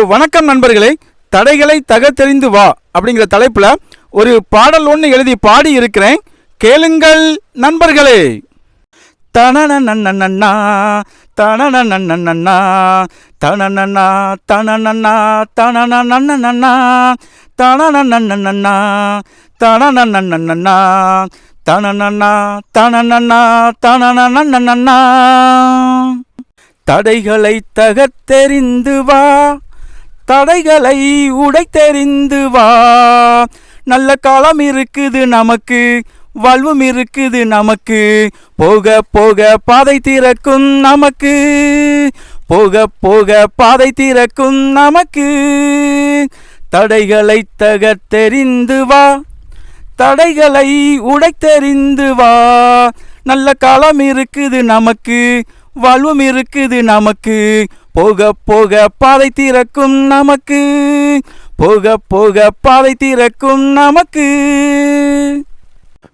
வணக்கம் நண்பர்களே. தடைகளை தகத்தெறிந்து வா அப்படிங்கிற தலைப்பில் ஒரு பாடல் ஒன்று எழுதி பாடி இருக்கிறேன். கேளுங்கள் நண்பர்களே. தனனனனனனா தனனனனனனா தனனனா தனனனா தனனனனனனா தனனனனனனா தனனனனனனா தனனனா தனனனா தனனனனனா. தடைகளை தகத்தெறிந்து வா. தடைகளை உடைத்தெறிந்து வா. நல்ல காலம் இருக்குது நமக்கு வாழ்வும் இருக்குது நமக்கு. போக போக பாதை திறக்கும் நமக்கு. போக போக பாதை திறக்கும் நமக்கு. தடைகளை தகத்தெறிந்து வா. தடைகளை உடைத்தெறிந்து வா. நல்ல காலம் இருக்குது நமக்கு வாழ்வும் இருக்குது நமக்கு. போக போக பாதை திறக்கும் நமக்கு. போக போக பாதை திறக்கும் நமக்கு.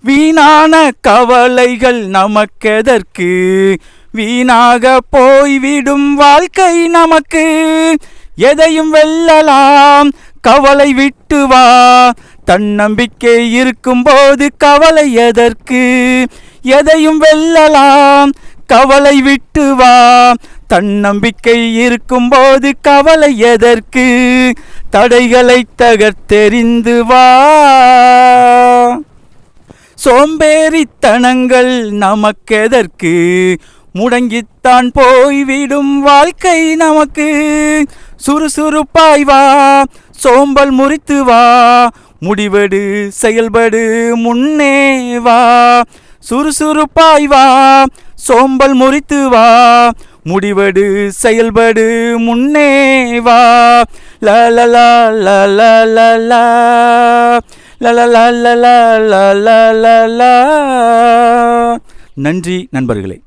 வீணான கவலைகள் நமக்கெதற்கு? வீணாக போய்விடும் வாழ்க்கை நமக்கு. எதையும் வெல்லலாம் கவலை விட்டு வா. தன்னம்பிக்கை இருக்கும்போது கவலை எதற்கு? எதையும் வெல்லலாம் கவலை விட்டு வா. தன்னம்பிக்கை இருக்கும்போது கவலை எதற்கு? தடைகளை தகர்த்தெறிந்து வா. சோம்பேறித்தனங்கள் நமக்கெதற்கு? முடங்கித்தான் போய்விடும் வாழ்க்கை நமக்கு. சுறுசுறுப்பாய் வா. சோம்பல் முறித்து வா. முடிவெடு செயல்படு முன்னே வா. சுறுசுறுப்பாய் வா சோம்பல் முறித்து வா முடிவெடு செயல்படு முன்னே வா லலலா லலலா லலலா நன்றி நண்பர்களே